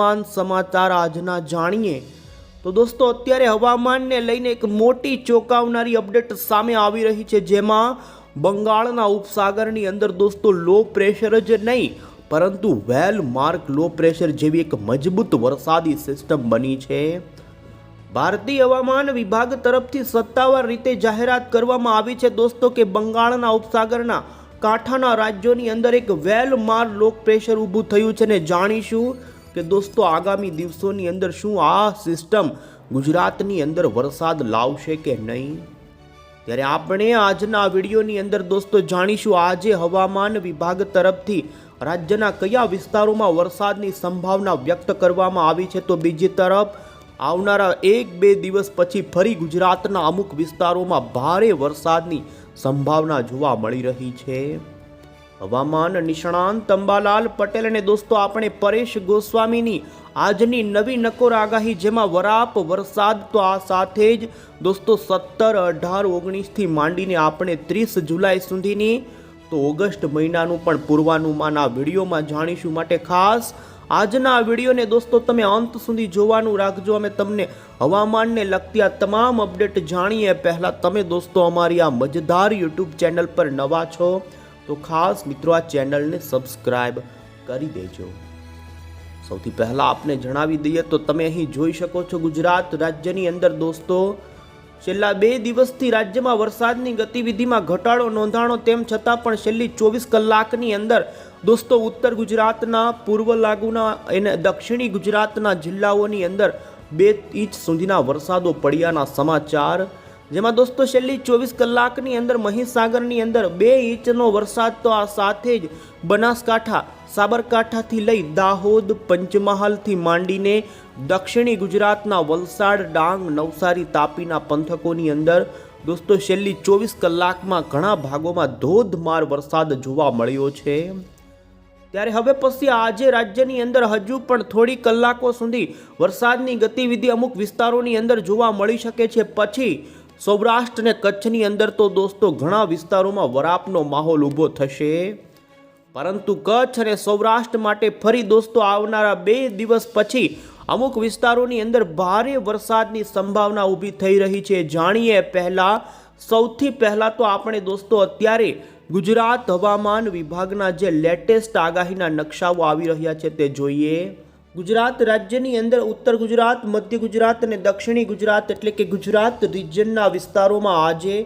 હવામાન સમાચાર આજના જાણીએ. તો દોસ્તો, અત્યારે હવામાનને લઈને એક મોટી ચોંકાવનારી અપડેટ સામે આવી રહી છે, જેમાં બંગાળના ઉપસાગરની અંદર દોસ્તો લો પ્રેશર જ નહીં, પરંતુ વેલ માર્ક લો પ્રેશર જેવી એક મજબૂત વરસાદી સિસ્ટમ બની છે. ભારતીય હવામાન વિભાગ તરફથી સત્તાવાર રીતે જાહેરાત કરવામાં આવી છે, દોસ્તો, કે બંગાળના ઉપસાગરના કાંઠાના રાજ્યોની અંદર એક વેલ માર લો પ્રેશર ઊભું થયું છે ને જાણીશું. કે દોસ્તો, આગામી દિવસોની અંદર શું આ સિસ્ટમ ગુજરાતની અંદર વરસાદ લાવશે કે નહીં? ત્યારે આપણે આજના વિડીયોની અંદર દોસ્તો જાણીશું, આજે હવામાન વિભાગ તરફથી રાજ્યના કયા વિસ્તારોમાં વરસાદની સંભાવના વ્યક્ત કરવામાં આવી છે? તો બીજી તરફ, આવનારા એક બે દિવસ પછી ફરી ગુજરાતના અમુક વિસ્તારોમાં ભારે વરસાદની સંભાવના જોવા મળી રહી છે. હવામાન નિષ્ણાંત અંબાલાલ પટેલ અને દોસ્તો, આપણે પરેશ ગોસ્વામીની આજની નવી નકોર આગાહી જેમાં વરાપ, વરસાદ તો આ સાથે જ. દોસ્તો, સત્તર અઢાર ઓગણીસથી માંડીને આપણે ત્રીસ જુલાઈ સુધીની તો ઓગસ્ટ મહિનાનું પણ પૂર્વાનુમાન આ વિડીયોમાં જાણીશું. માટે ખાસ આજના વિડીયોને દોસ્તો, તમે અંત સુધી જોવાનું રાખજો. અમે તમને હવામાનને લગતી આ તમામ અપડેટ જાણીએ. પહેલાં તમે દોસ્તો અમારી આ મજેદાર યુટ્યુબ ચેનલ પર નવા છો. તો ખાસ મિત્રો આ ચેનલને સબસ્ક્રાઇબ કરી દેજો. સૌથી પહેલાં આપને જણાવી દઈએ તો તમે અહીં જોઈ શકો છો ગુજરાત રાજ્યની અંદર દોસ્તો, છેલ્લા બે દિવસથી રાજ્યમાં વરસાદની ગતિવિધિમાં ઘટાડો નોંધાણો તેમ છતાં પણ છેલ્લી ચોવીસ કલાકની અંદર દોસ્તો ઉત્તર ગુજરાતના, પૂર્વ લાગુના અને દક્ષિણી ગુજરાતના જિલ્લાઓની અંદર બે ઇંચ સુધીના વરસાદો પડ્યાના સમાચાર જેમાં દોસ્તો છેલ્લી ચોવીસ કલાકની અંદર મહીસાગરની અંદર બે ઇંચનો વરસાદ તો આ સાથે જ બનાસકાંઠા, સાબરકાંઠાથી લઈ દાહોદ, પંચમહાલથી માંડીને દક્ષિણી ગુજરાતના વલસાડ, ડાંગ, નવસારી તાપીના પંથકોની અંદર દોસ્તો છેલ્લી ચોવીસ કલાકમાં ઘણા ભાગોમાં ધોધમાર વરસાદ જોવા મળ્યો છે. ત્યારે હવે પછી આજે રાજ્યની અંદર હજુ પણ થોડી કલાકો સુધી વરસાદની ગતિવિધિ અમુક વિસ્તારોની અંદર જોવા મળી શકે છે. પછી સૌરાષ્ટ્ર અને કચ્છની અંદર તો દોસ્તો ઘણા વિસ્તારોમાં વરાપનો માહોલ ઊભો થશે. પરંતુ કચ્છ અને સૌરાષ્ટ્ર માટે ફરી દોસ્તો આવનારા બે દિવસ પછી અમુક વિસ્તારોની અંદર ભારે વરસાદની સંભાવના ઊભી થઈ રહી છે. જાણીએ પહેલાં, સૌથી પહેલાં તો આપણે દોસ્તો અત્યારે ગુજરાત હવામાન વિભાગના જે લેટેસ્ટ આગાહીના નકશાઓ આવી રહ્યા છે તે જોઈએ. ગુજરાત રાજ્યની અંદર ઉત્તર ગુજરાત, મધ્ય ગુજરાત અને દક્ષિણી ગુજરાત એટલે કે ગુજરાત રિજનના વિસ્તારોમાં આજે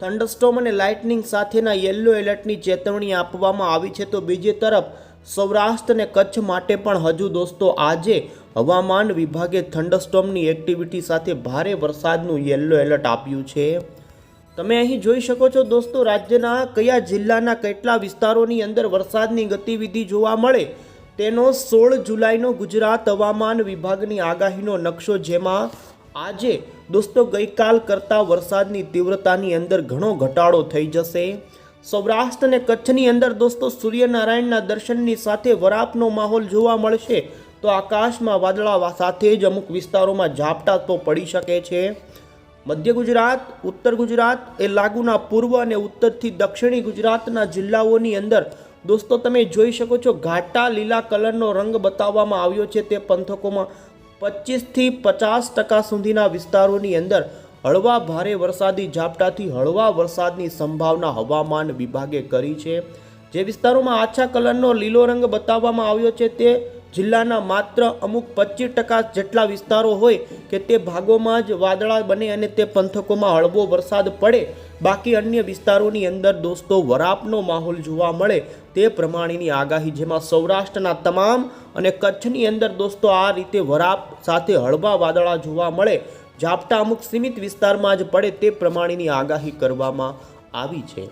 થંડરસ્ટોમ અને લાઇટનિંગ સાથેના યલો એલર્ટની ચેતવણી આપવામાં આવી છે. તો બીજી તરફ સૌરાષ્ટ્ર અને કચ્છ માટે પણ હજુ દોસ્તો આજે હવામાન વિભાગે થંડરસ્ટોમની એક્ટિવિટી સાથે ભારે વરસાદનું યલો એલર્ટ આપ્યું છે. તમે અહીં જોઈ શકો છો દોસ્તો રાજ્યના કયા જિલ્લાના કેટલા વિસ્તારોની અંદર વરસાદની ગતિવિધિ જોવા મળે તેનો સોળ જુલાઈનો ગુજરાત હવામાન વિભાગની આગાહીનો નકશો જેમાં આજે દોસ્તો ગઈકાલ કરતાં વરસાદની તીવ્રતાની અંદર ઘણો ઘટાડો થઈ જશે. સૌરાષ્ટ્ર અને કચ્છની અંદર દોસ્તો સૂર્યનારાયણના દર્શનની સાથે વરાપનો માહોલ જોવા મળશે. તો આકાશમાં વાદળા સાથે જ અમુક વિસ્તારોમાં ઝાપટા તો પડી શકે છે. મધ્ય ગુજરાત, ઉત્તર ગુજરાત એ લાગુના પૂર્વ અને ઉત્તરથી દક્ષિણી ગુજરાતના જિલ્લાઓની અંદર દોસ્તો, તમે જોઈ શકો છો ઘાટા લીલા કલરનો રંગ બતાવવામાં આવ્યો છે તે પંથકોમાં પચીસથી પચાસ ટકા સુધીના વિસ્તારોની અંદર હળવા ભારે વરસાદી ઝાપટાથી હળવા વરસાદની સંભાવના હવામાન વિભાગે કરી છે. જે વિસ્તારોમાં આછા કલરનો લીલો રંગ બતાવવામાં આવ્યો છે તે જિલ્લાના માત્ર અમુક પચીસ ટકા જેટલા વિસ્તારો હોય કે તે ભાગોમાં જ વાદળા બને અને તે પંથકોમાં હળવો વરસાદ પડે બાકી અન્ય વિસ્તારોની અંદર દોસ્તો વરાપનો માહોલ જોવા મળે તે પ્રમાણેની આગાહી, જેમાં સૌરાષ્ટ્રના તમામ અને કચ્છની અંદર દોસ્તો આ રીતે વરાપ સાથે હળવા વાદળા જોવા મળે. ઝાપટા અમુક સીમિત વિસ્તારમાં જ પડે તે પ્રમાણેની આગાહી કરવામાં આવી છે.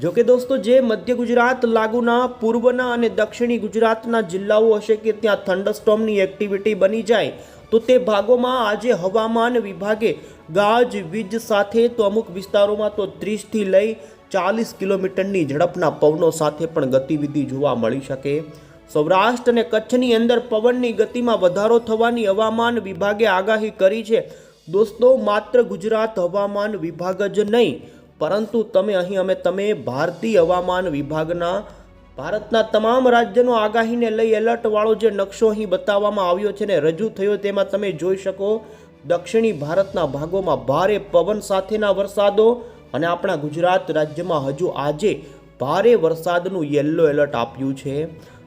જો કે દોસ્તો, જે મધ્ય ગુજરાત, લાગુના, પૂર્વના અને દક્ષિણી ગુજરાતના જિલ્લાઓ હશે કે ત્યાં થંડરસ્ટોમની એક્ટિવિટી બની જાય, તો તે ભાગોમાં આજે હવામાન વિભાગે ગાજ, વીજ સાથે તો અમુક વિસ્તારોમાં તો ત્રીસથી લઈ ચાલીસ કિલોમીટરની ઝડપના પવનો સાથે પણ ગતિવિધિ જોવા મળી શકે. સૌરાષ્ટ્ર અને કચ્છની અંદર પવનની ગતિમાં વધારો થવાની હવામાન વિભાગે આગાહી કરી છે. દોસ્તો, માત્ર ગુજરાત હવામાન વિભાગ જ નહીં પરંતુ તમે અહીં અમે તમે ભારતીય હવામાન વિભાગના, ભારતના તમામ રાજ્યનો આગાહીને લઈ એલર્ટવાળો જે નકશો અહીં બતાવવામાં આવ્યો છે ને રજૂ થયો તેમાં તમે જોઈ શકો, દક્ષિણી ભારતના ભાગોમાં ભારે પવન સાથેના વરસાદો અને આપણા ગુજરાત રાજ્યમાં હજુ આજે ભારે વરસાદનું યલો એલર્ટ આપ્યું છે.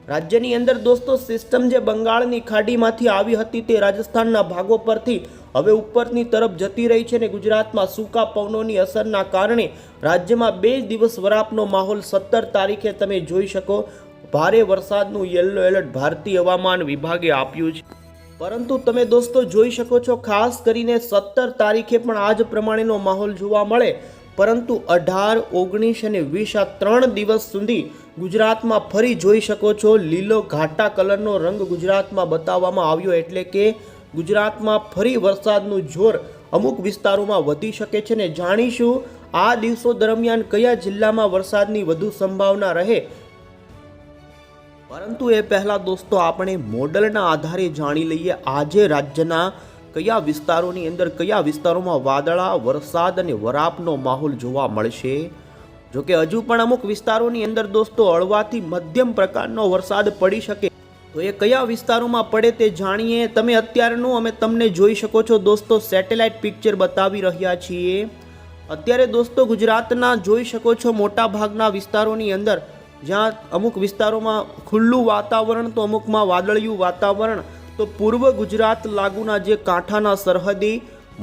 રાજ્યની અંદર દોસ્તો સિસ્ટમ જે બંગાળની ખાડીમાંથી આવી હતી તે રાજસ્થાનના ભાગો પરથી હવે ઉપરની તરફ જતી રહી છે ને ગુજરાતમાં સૂકા પવનોની અસરના કારણે રાજ્યમાં બે દિવસ વરાપનો માહોલ સત્તર તારીખે તમે જોઈ શકો. ભારે વરસાદનું યલો એલર્ટ ભારતીય હવામાન વિભાગે આપ્યું છે. પરંતુ તમે દોસ્તો જોઈ શકો છો, ખાસ કરીને સત્તર તારીખે પણ આ જ પ્રમાણેનો માહોલ જોવા મળે. પરંતુ અઢાર, ઓગણીસ અને વીસ આ ત્રણ દિવસ સુધી ગુજરાતમાં ફરી જોઈ શકો છો લીલો ઘાટા કલરનો રંગ ગુજરાતમાં બતાવવામાં આવ્યો એટલે કે ગુજરાતમાં ફરી વરસાદનું જોર અમુક વિસ્તારોમાં વધી શકે છે ને જાણીશું આ દિવસો દરમિયાન કયા જિલ્લામાં વરસાદની વધુ સંભાવના રહે? પરંતુ એ પહેલાં દોસ્તો આપણે મોડલના આધારે જાણી લઈએ આજે રાજ્યના કયા વિસ્તારોની અંદર કયા વિસ્તારોમાં વાદળા, વરસાદ અને વરાપનો માહોલ જોવા મળશે. જો કે હજુ પણ અમુક વિસ્તારોની અંદર દોસ્તો હળવાથી મધ્યમ પ્રકારનો વરસાદ પડી શકે. તો એ કયા વિસ્તારોમાં પડે તે જાણીએ. તમે અત્યારનું અમે તમને જોઈ શકો છો દોસ્તો, સેટેલાઇટ પિક્ચર બતાવી રહ્યા છીએ. અત્યારે દોસ્તો ગુજરાતના જોઈ શકો છો મોટા ભાગના વિસ્તારોની અંદર, જ્યાં અમુક વિસ્તારોમાં ખુલ્લું વાતાવરણ તો અમુકમાં વાદળિયું વાતાવરણ. તો પૂર્વ ગુજરાત લાગુના જે કાંઠાના સરહદી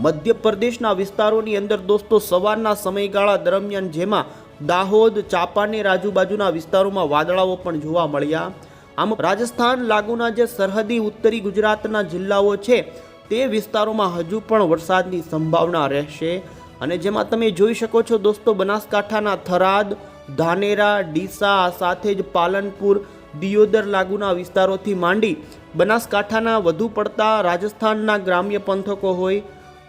મધ્યપ્રદેશના વિસ્તારોની અંદર દોસ્તો સવારના સમયગાળા દરમિયાન જેમાં દાહોદ, ચાપાની આજુબાજુના વિસ્તારોમાં વાદળાઓ પણ જોવા મળ્યા. આમ રાજસ્થાન લાગુના જે સરહદી, ઉત્તરી ગુજરાતના જિલ્લાઓ છે, તે વિસ્તારોમાં હજુ પણ વરસાદની સંભાવના રહેશે. અને જેમાં તમે જોઈ શકો છો દોસ્તો, બનાસકાંઠાના થરાદ, ધાનેરા, ડીસા સાથે જ પાલનપુર, દિયોદર લાગુના વિસ્તારોથી માંડી બનાસકાંઠાના વધુ પડતા રાજસ્થાનના ગ્રામ્ય પંથકો હોય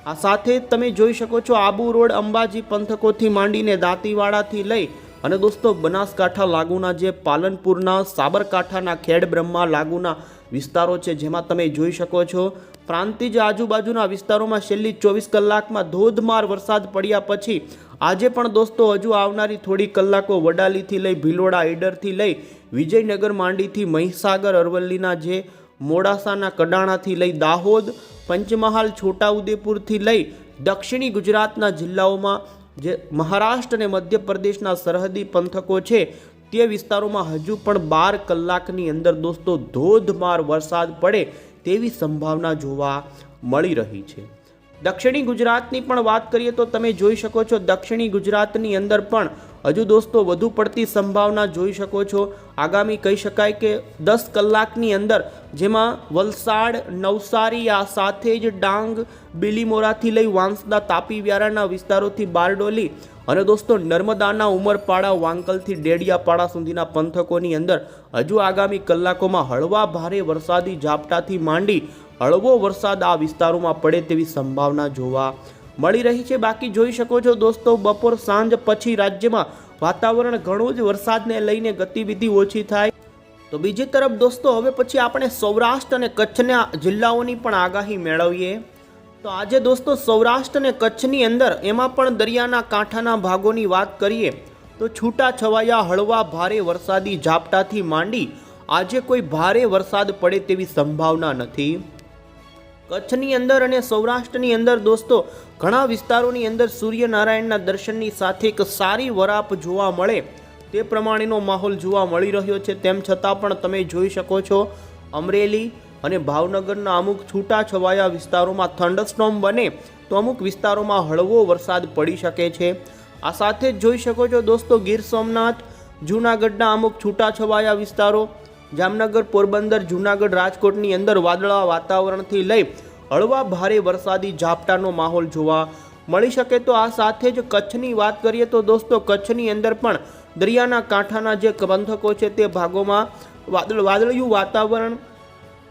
આ સાથે જ તમે જોઈ શકો છો આબુ રોડ અંબાજી પંથકોથી માંડીને દાંતીવાડાથી લઈ અને દોસ્તો, બનાસકાંઠા લાગુના જે પાલનપુરના, સાબરકાંઠાના ખેડ બ્રહ્મા લાગુના વિસ્તારો છે, જેમાં તમે જોઈ શકો છો, પ્રાંતિજ આજુબાજુના વિસ્તારોમાં છેલ્લી ચોવીસ કલાકમાં ધોધમાર વરસાદ પડ્યા પછી આજે પણ દોસ્તો, હજુ આવનારી થોડી કલાકો વડાલીથી લઈ ભિલોડા ઈડરથી લઈ વિજયનગર માંડીથી મહીસાગર અરવલ્લીના જે મોડાસાના કડાણાથી લઈ દાહોદ પંચમહાલ છોટાઉદેપુરથી લઈ દક્ષિણી ગુજરાતના જિલ્લાઓમાં જે મહારાષ્ટ્ર અને મધ્યપ્રદેશના સરહદી પંથકો છે, તે વિસ્તારોમાં હજુ પણ બાર કલાકની અંદર દોસ્તો ધોધમાર વરસાદ પડે તેવી સંભાવના જોવા મળી રહી છે. દક્ષિણી ગુજરાતની પણ વાત કરીએ તો તમે જોઈ શકો છો, દક્ષિણી ગુજરાતની અંદર પણ હજુ દોસ્તો વધુ પડતી સંભાવના જોઈ શકો છો. આગામી કહી શકાય કે દસ કલાકની અંદર જેમાં વલસાડ, નવસારી આ સાથે જ ડાંગ, બિલીમોરાથી લઈ વાંસદા તાપી વ્યારાના વિસ્તારોથી બારડોલી અને દોસ્તો નર્મદાના ઉમરપાડા, વાંકલથી ડેડિયાપાડા સુધીના પંથકોની અંદર હજુ આગામી કલાકોમાં હળવા ભારે વરસાદી ઝાપટાથી માંડી હળવો વરસાદ આ વિસ્તારોમાં પડે તેવી સંભાવના જોવા મળી રહી છે. બાકી જોઈ શકો છો દોસ્તો, બપોર સાંજ પછી રાજ્યમાં વાતાવરણ ઘણું જ વરસાદને લઈને ગતિવિધિ ઓછી થાય. તો બીજી તરફ દોસ્તો, હવે પછી આપણે સૌરાષ્ટ્ર અને કચ્છના જિલ્લાઓની પણ આગાહી મેળવીએ. તો આજે દોસ્તો, સૌરાષ્ટ્ર અને કચ્છની અંદર એમાં પણ દરિયાના કાંઠાના ભાગોની વાત કરીએ, તો છૂટા છવાયા હળવા ભારે વરસાદી ઝાપટાથી માંડી આજે કોઈ ભારે વરસાદ પડે તેવી સંભાવના નથી. કચ્છની અંદર અને સૌરાષ્ટ્રની અંદર દોસ્તો, ઘણા વિસ્તારોની અંદર સૂર્યનારાયણના દર્શનની સાથે એક સારી વરાપ જોવા મળે. તે પ્રમાણેનો માહોલ જોવા મળી રહ્યો છે. તેમ છતાં પણ તમે જોઈ શકો છો, અમરેલી અને ભાવનગરના અમુક છૂટાછવાયા વિસ્તારોમાં થંડરસ્ટોમ બને તો અમુક વિસ્તારોમાં હળવો વરસાદ પડી શકે છે. આ સાથે જ જોઈ શકો છો દોસ્તો ગીર સોમનાથ, જૂનાગઢના અમુક છૂટાછવાયા વિસ્તારો જામનગર પોરબંદર, જૂનાગઢ રાજકોટની અંદર વાદળા વાતાવરણથી લઈ હળવા ભારે વરસાદી ઝાપટાનો માહોલ જોવા મળી શકે તો આ સાથે જ કચ્છની વાત કરીએ તો દોસ્તો, કચ્છની અંદર પણ દરિયાના કાંઠાના જે પંથકો છે તે ભાગોમાં વાદળ, વાદળિયું વાતાવરણ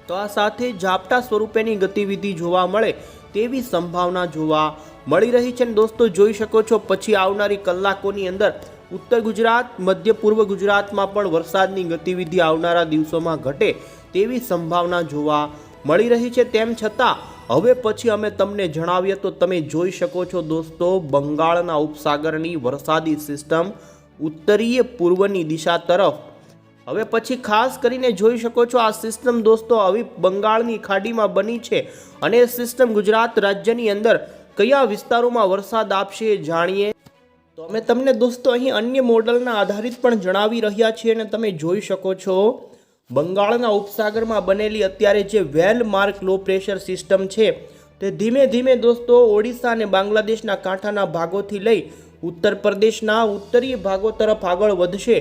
તો આ સાથે ઝાપટા સ્વરૂપેની ગતિવિધિ જોવા મળે તેવી સંભાવના જોવા મળી રહી છે. ને દોસ્તો, જોઈ શકો છો, પછી આવનારી કલાકોની અંદર ઉત્તર ગુજરાત, મધ્ય પૂર્વ ગુજરાતમાં પણ વરસાદની ગતિવિધિ આવનારા દિવસોમાં ઘટે તેવી સંભાવના જોવા મળી રહી છે. તેમ છતાં, હવે પછી અમે તમને જણાવીએ તો તમે જોઈ શકો છો દોસ્તો, બંગાળના ઉપસાગરની વરસાદી સિસ્ટમ ઉત્તરીય પૂર્વની દિશા તરફ. હવે પછી ખાસ કરીને જોઈ શકો છો આ સિસ્ટમ દોસ્તો આવી બંગાળની ખાડીમાં બની છે અને સિસ્ટમ ગુજરાત રાજ્યની અંદર કયા વિસ્તારોમાં વરસાદ આપશે એ જાણીએ તો અમે તમને દોસ્તો અહીં અન્ય મોડલના આધારિત પણ જણાવી રહ્યા છીએ અને તમે જોઈ શકો છો. બંગાળના ઉપસાગરમાં બનેલી અત્યારે જે well marked low pressure system છે, તે ધીમે ધીમે દોસ્તો ઓડિશા અને બાંગ્લાદેશના કાંઠાના ભાગોથી લઈ ઉત્તર પ્રદેશના ઉત્તરીય ભાગો તરફ આગળ વધશે.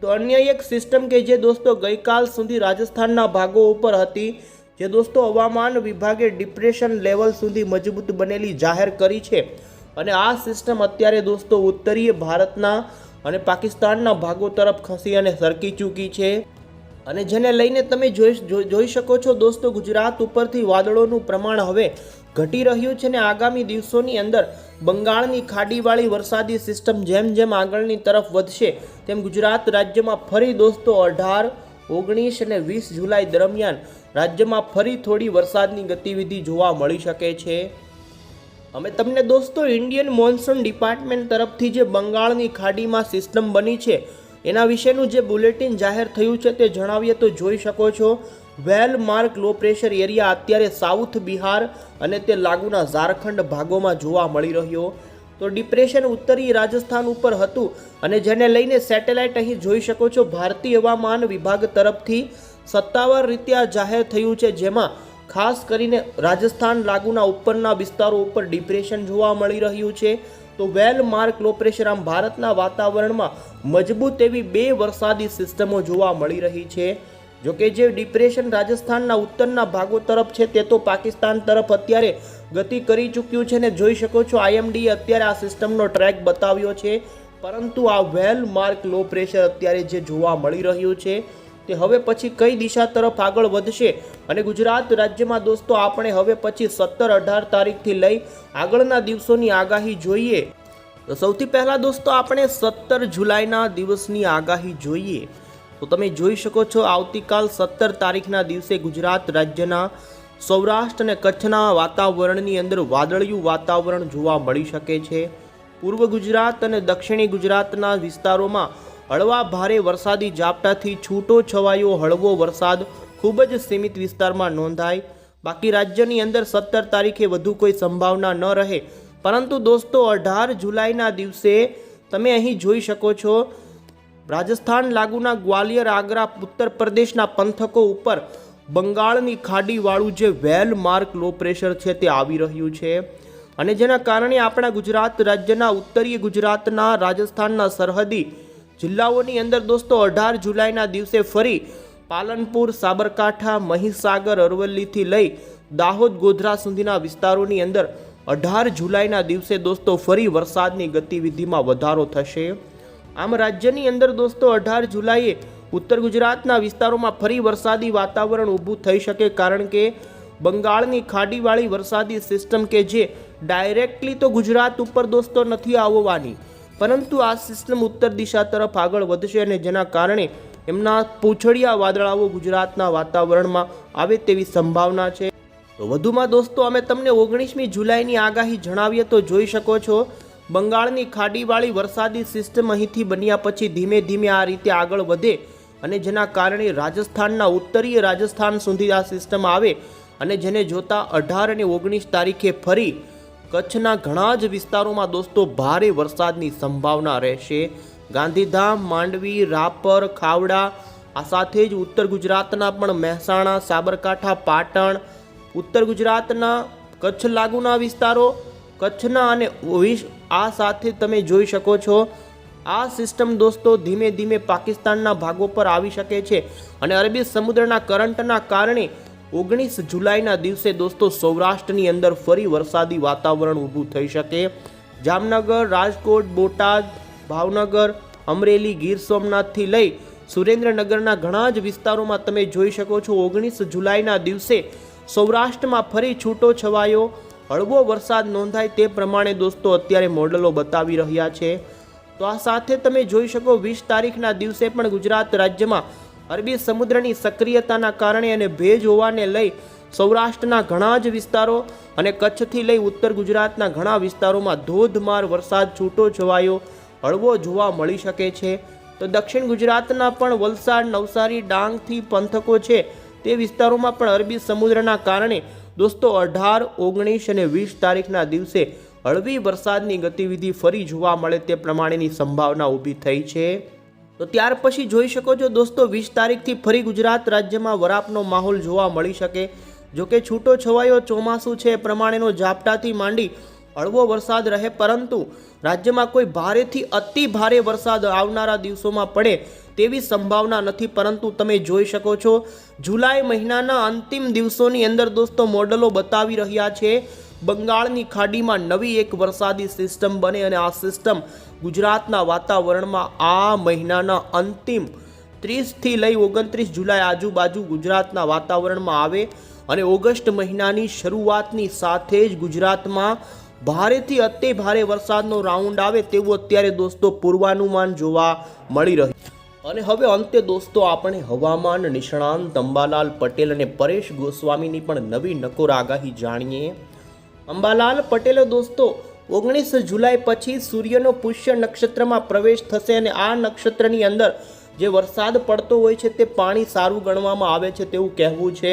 તો અન્ય એક સિસ્ટમ કે જે દોસ્તો ગઈકાલ સુધી રાજસ્થાનના ભાગો ઉપર હતી, જે દોસ્તો હવામાન વિભાગે ડિપ્રેશન લેવલ સુધી મજબૂત બનેલી જાહેર કરી છે. અને આ સિસ્ટમ અત્યારે દોસ્તો ઉત્તરીય ભારતના અને પાકિસ્તાનના ભાગો તરફ ખસી અને સરકી ચૂકી છે. અને જેને લઈને તમે જોઈ જોઈ શકો છો દોસ્તો ગુજરાત ઉપરથી વાદળોનું પ્રમાણ હવે ઘટી રહ્યું છે ને આગામી દિવસોની અંદર બંગાળની ખાડીવાળી વરસાદી સિસ્ટમ જેમ જેમ આગળની તરફ વધશે, તેમ ગુજરાત રાજ્યમાં ફરી દોસ્તો અઢાર, ઓગણીસ અને વીસ જુલાઈ દરમિયાન રાજ્યમાં ફરી થોડી વરસાદની ગતિવિધિ જોવા મળી શકે છે. અમે તમને દોસ્તો ઇન્ડિયન મોન્સૂન ડિપાર્ટમેન્ટ તરફથી જે બંગાળની ખાડીમાં સિસ્ટમ બની છે, એના વિશેનું જે બુલેટિન જાહેર થયું છે તે જણાવીએ તો જોઈ શકો છો. Well marked low pressure area અત્યારે સાઉથ બિહાર અને તે લાગુના ઝારખંડ ભાગોમાં જોવા મળી રહ્યો. તો ડિપ્રેશન ઉત્તરી રાજસ્થાન ઉપર હતું અને જેને લઈને સેટેલાઇટ અહીં જોઈ શકો છો, ભારતીય હવામાન વિભાગ તરફથી સત્તાવાર રીતે આ જાહેર થયું છે, જેમાં ખાસ કરીને રાજસ્થાન લાગુના ઉપરના વિસ્તારો ઉપર ડિપ્રેશન જોવા મળી રહ્યું છે. તો વેલ માર્ક લો પ્રેશર આમ ભારતના વાતાવરણમાં મજબૂત એવી બે વરસાદી સિસ્ટમો જોવા મળી રહી છે. જોકે જે ડિપ્રેશન રાજસ્થાનના ઉત્તરના ભાગો તરફ છે તે તો પાકિસ્તાન તરફ અત્યારે ગતિ કરી ચૂક્યું છે ને જોઈ શકો છો આઈએમડીએ અત્યારે આ સિસ્ટમનો ટ્રેક બતાવ્યો છે. પરંતુ આ વેલ માર્ક લો પ્રેશર અત્યારે જે જોવા મળી રહ્યું છે. તે હવે પછી કઈ દિશા તરફ આગળ વધશે? અને ગુજરાત રાજ્યમાં દોસ્તો, આપણે હવે પછી સત્તર અઢાર તારીખથી લઈ આગળના દિવસોની આગાહી જોઈએ. તો સૌથી પહેલાં દોસ્તો, આપણે સત્તર જુલાઈના દિવસની આગાહી જોઈએ. તો તમે જોઈ શકો છો, આવતીકાલ સત્તર તારીખના દિવસે ગુજરાત રાજ્યના સૌરાષ્ટ્ર અને કચ્છના વાતાવરણની અંદર વાદળિયું વાતાવરણ જોવા મળી શકે છે. પૂર્વ ગુજરાત અને દક્ષિણી ગુજરાતના વિસ્તારોમાં હળવા ભારે વરસાદી ઝાપટાથી છૂટો છવાયો હળવો વરસાદ ખૂબ જ સીમિત વિસ્તારમાં નોંધાય. બાકી રાજ્યની અંદર સત્તર તારીખે વધુ કોઈ સંભાવના ન રહે. પરંતુ દોસ્તો, અઢાર જુલાઈના દિવસે તમે અહીં જોઈ શકો છો, રાજસ્થાન લાગુના ગ્વાલિયર, આગ્રા, ઉત્તર પ્રદેશના પંથકો ઉપર બંગાળની ખાડીવાળું જે વેલ માર્ક લો પ્રેશર છે તે આવી રહ્યું છે. અને જેના કારણે આપણા ગુજરાત રાજ્યના, ઉત્તરીય ગુજરાતના, રાજસ્થાનના સરહદી જિલ્લાઓની અંદર દોસ્તો, અઢાર જુલાઈના દિવસે ફરી પાલનપુર, સાબરકાંઠા, મહીસાગર, અરવલ્લીથી લઈ દાહોદ, ગોધરા સુધીના વિસ્તારોની અંદર અઢાર જુલાઈના દિવસે દોસ્તો ફરી વરસાદની ગતિવિધિમાં વધારો થશે. આમ રાજ્યની અંદર દોસ્તો અઢાર જુલાઈએ ઉત્તર ગુજરાતના વિસ્તારોમાં ફરી વરસાદી વાતાવરણ ઊભું થઈ શકે કારણ કે બંગાળની ખાડીવાળી વરસાદી સિસ્ટમ કે જે ડાયરેક્ટલી તો ગુજરાત ઉપર દોસ્તો નથી આવવાની. પરંતુ આ સિસ્ટમ ઉત્તર દિશા તરફ આગળ વધશે અને જેના કારણે એમના પૂંછડિયા વાદળાઓ ગુજરાતના વાતાવરણમાં આવે તેવી સંભાવના છે. તો વધુમાં દોસ્તો, અમે તમને ઓગણીસમી જુલાઈની આગાહી જણાવીએ તો જોઈ શકો છો, બંગાળની ખાડીવાળી વરસાદી સિસ્ટમ અહીંથી બન્યા પછી ધીમે ધીમે આ રીતે આગળ વધે અને જેના કારણે રાજસ્થાનના ઉત્તરીય રાજસ્થાન સુધી આ સિસ્ટમ આવે અને જેને જોતા અઢાર અને ઓગણીસ તારીખે ફરી કચ્છના ઘણા જ વિસ્તારોમાં દોસ્તો ભારે વરસાદની સંભાવના રહેશે. ગાંધીધામ, માંડવી, રાપર, ખાવડા, આ સાથે જ ઉત્તર ગુજરાતના પણ મહેસાણા, સાબરકાંઠા, પાટણ, ઉત્તર ગુજરાતના કચ્છ લાગુના વિસ્તારો, કચ્છના અને ઓવિશ આ સાથે તમે જોઈ શકો છો. આ સિસ્ટમ દોસ્તો ધીમે ધીમે પાકિસ્તાનના ભાગો પર આવી શકે છે અને અરબી સમુદ્રના કરંટના કારણે ઓગણીસ જુલાઈના દિવસે દોસ્તો સૌરાષ્ટ્રની અંદર ફરી વરસાદી વાતાવરણ ઊભું થઈ શકે. જામનગર, રાજકોટ, બોટાદ, ભાવનગર, અમરેલી, ગીર સોમનાથથી લઈ સુરેન્દ્રનગરના ઘણા જ વિસ્તારોમાં તમે જોઈ શકો છો ઓગણીસ જુલાઈના દિવસે સૌરાષ્ટ્રમાં ફરી છૂટો છવાયો. હળવો વરસાદ નોંધાય તે પ્રમાણે દોસ્તો અત્યારે મોડલો બતાવી રહ્યા છે. તો આ સાથે તમે જોઈ શકો વીસ તારીખના દિવસે પણ ગુજરાત રાજ્યમાં અરબી સમુદ્રની સક્રિયતાના કારણે અને ભેજ હોવાને લઈ સૌરાષ્ટ્રના ઘણા જ વિસ્તારો અને કચ્છથી લઈ ઉત્તર ગુજરાતના ઘણા વિસ્તારોમાં ધોધમાર વરસાદ છૂટો છવાયો, હળવો જોવા મળી શકે છે. તો દક્ષિણ ગુજરાતના પણ વલસાડ, નવસારી, ડાંગથી પંથકો છે તે વિસ્તારોમાં પણ અરબી સમુદ્રના કારણે દોસ્તો અઢાર, ઓગણીસ અને વીસ તારીખના દિવસે હળવી વરસાદની ગતિવિધિ ફરી જોવા મળે તે પ્રમાણેની સંભાવના ઊભી થઈ છે. તો ત્યાર પછી જોઈ શકો છો દોસ્તો, વીસ તારીખથી ફરી ગુજરાત રાજ્યમાં વરાપનો માહોલ જોવા મળી શકે. જોકે છૂટો છવાયો ચોમાસું છે એ પ્રમાણેનો ઝાપટાથી માંડી હળવો વરસાદ રહે, પરંતુ રાજ્યમાં કોઈ ભારેથી અતિ ભારે વરસાદ આવનારા દિવસોમાં પડે તેવી સંભાવના નથી, પરંતુ તમે જોઈ શકો છો જુલાઈ મહિનાના અંતિમ દિવસોની અંદર દોસ્તો મોડલો બતાવી રહ્યા છે. બંગાળની ખાડીમાં નવી એક વરસાદી સિસ્ટમ બને અને આ સિસ્ટમ ગુજરાતના વાતાવરણમાં આ મહિનાના અંતિમ ત્રીસથી લઈ ઓગણત્રીસ જુલાઈ આજુબાજુ ગુજરાતના વાતાવરણમાં આવે અને ઓગસ્ટ મહિનાની શરૂઆતની સાથે જ ગુજરાતમાં ભારેથી અતિ ભારે વરસાદનો રાઉન્ડ આવે તેવું અત્યારે દોસ્તો પૂર્વાનુમાન જોવા મળી રહ્યું અને હવે અંતે દોસ્તો આપણે હવામાન નિષ્ણાંત અંબાલાલ પટેલ અને પરેશ ગોસ્વામીની પણ નવી નકોર આગાહી જાણીએ. અંબાલાલ પટેલો દોસ્તો, ઓગણીસ જુલાઈ પછી સૂર્યનો પુષ્ય નક્ષત્રમાં પ્રવેશ થશે અને આ નક્ષત્રની અંદર જે વરસાદ પડતો હોય છે તે પાણી સારું ગણવામાં આવે છે તેવું કહેવું છે.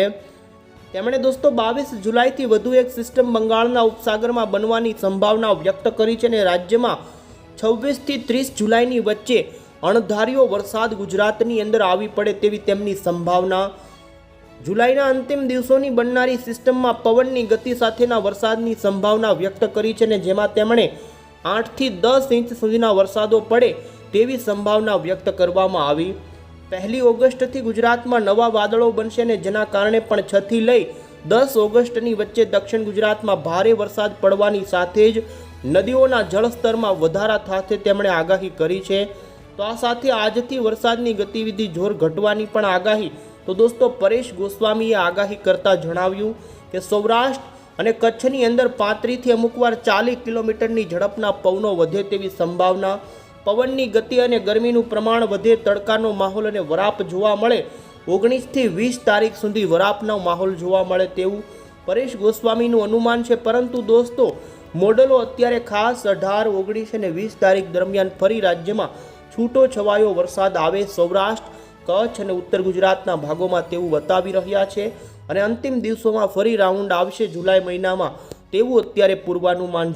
તેમણે દોસ્તો બાવીસ જુલાઈથી વધુ એક સિસ્ટમ બંગાળના ઉપસાગરમાં બનવાની સંભાવના વ્યક્ત કરી છે અને રાજ્યમાં છવ્વીસથી ત્રીસ જુલાઈની વચ્ચે અણધાર્યો વરસાદ ગુજરાતની અંદર આવી પડે તેવી તેમની સંભાવના જુલાઈના અંતિમ દિવસોની બનનારી સિસ્ટમમાં પવનની ગતિ સાથેના વરસાદની સંભાવના વ્યક્ત કરી છે ને જેમાં તેમણે આઠથી દસ ઇંચ સુધીના વરસાદો પડે તેવી સંભાવના વ્યક્ત કરવામાં આવી. પહેલી ઓગસ્ટથી ગુજરાતમાં નવા વાદળો બનશે ને જેના કારણે પણ છથી લઈ દસ ઓગસ્ટની વચ્ચે દક્ષિણ ગુજરાતમાં ભારે વરસાદ પડવાની સાથે જ નદીઓના જળસ્તરમાં વધારા થશે તેમણે આગાહી કરી છે. તો આ સાથે આજથી વરસાદની ગતિવિધિ જોર ઘટવાની પણ આગાહી તો દોસ્તો પરેશ ગોસ્વામીએ આગાહી કરતા જણાવ્યું કે સૌરાષ્ટ્ર અને કચ્છની અંદર પાંત્રીસથી અમુકવાર ચાલીસ કિલોમીટરની ઝડપના પવનો વધે તેવી સંભાવના, પવનની ગતિ અને ગરમીનું પ્રમાણ વધે તડકાનો માહોલ અને વરાપ જોવા મળે, ઓગણીસથી વીસ તારીખ સુધી વરાપનો માહોલ જોવા મળે તેવું પરેશ ગોસ્વામીનું અનુમાન છે. પરંતુ દોસ્તો, મોડલો અત્યારે ખાસ અઢાર, ઓગણીસ અને વીસ તારીખ દરમિયાન ફરી રાજ્યમાં છૂટો છવાયો વરસાદ આવે સૌરાષ્ટ્ર કચ્છ અને ઉત્તર ગુજરાતના ભાગોમાં તેવું બતાવી રહ્યા છે અને અંતિમ દિવસોમાં ફરી રાઉન્ડ આવશે જુલાઈ મહિનામાં. તેવું અત્યારે પૂર્વાનુમાન